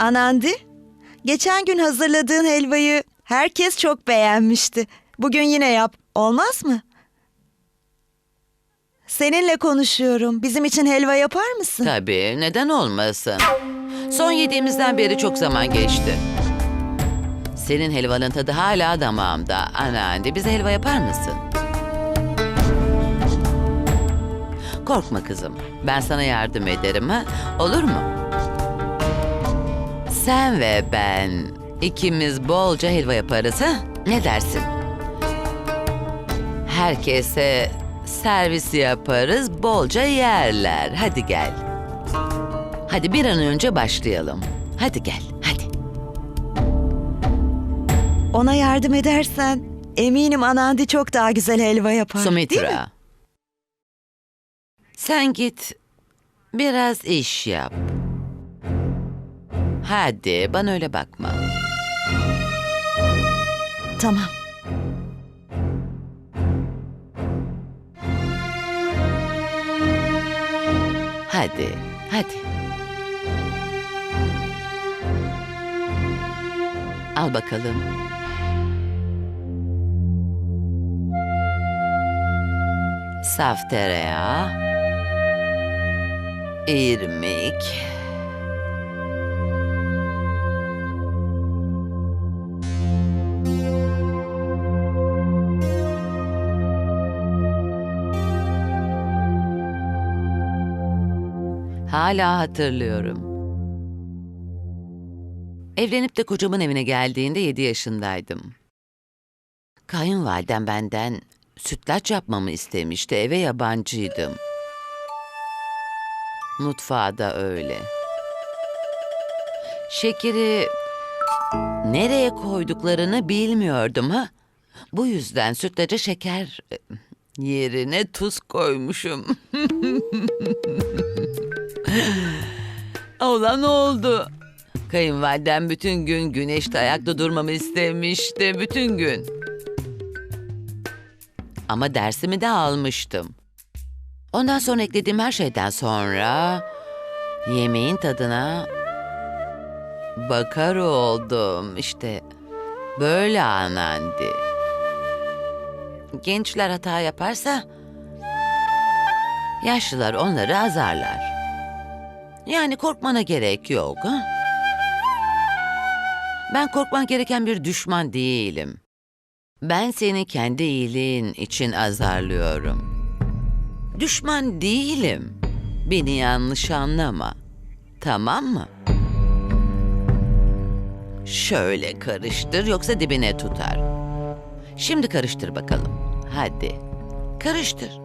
Anandi, geçen gün hazırladığın helvayı herkes çok beğenmişti. Bugün yine yap, olmaz mı? Seninle konuşuyorum. Bizim için helva yapar mısın? Tabii, neden olmasın? Son yediğimizden beri çok zaman geçti. Senin helvanın tadı hala damağımda. Anneanne, bize helva yapar mısın? Korkma kızım. Ben sana yardım ederim ha? Olur mu? Sen ve ben ikimiz bolca helva yaparız ha? Ne dersin? Herkese servis yaparız, bolca yerler. Hadi gel. Hadi bir an önce başlayalım. Hadi gel, hadi. Ona yardım edersen eminim Anandi çok daha güzel helva yapar. Değil mi? Sumitra. Sen git biraz iş yap. Hadi bana öyle bakma. Tamam. Hadi, hadi. Al bakalım. Saf tereyağı. irmik. Hala hatırlıyorum. Evlenip de kocamın evine geldiğinde 7 yaşındaydım. Kayınvalidem benden sütlaç yapmamı istemişti. Eve yabancıydım. Mutfağı da öyle. Şekeri nereye koyduklarını bilmiyordum ha. Bu yüzden sütlaca şeker e, yerine tuz koymuşum. Olan oldu. Kayınvalidem bütün gün güneşte ayakta durmamı istemişti. Bütün gün. Ama dersimi de almıştım. Ondan sonra eklediğim her şeyden sonra yemeğin tadına bakar oldum. İşte böyle anandi. Gençler hata yaparsa yaşlılar onları azarlar. Yani korkmana gerek yok. Ha? Ben korkman gereken bir düşman değilim. Ben seni kendi iyiliğin için azarlıyorum. Düşman değilim. Beni yanlış anlama. Tamam mı? Şöyle karıştır yoksa dibine tutar. Şimdi karıştır bakalım. Hadi. Karıştır.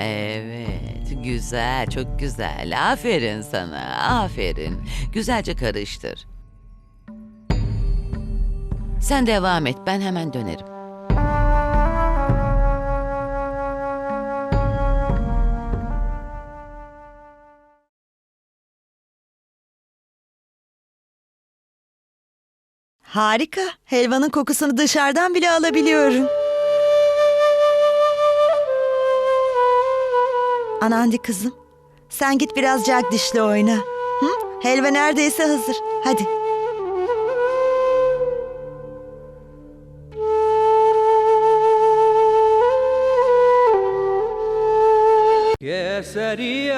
Evet, güzel, çok güzel. Aferin sana, aferin. Güzelce karıştır. Sen devam et, ben hemen dönerim. Harika. Helvanın kokusunu dışarıdan bile alabiliyorum. Anandi kızım. Sen git biraz cag dişli oyna. Hı? Helva neredeyse hazır. Hadi. Keseriye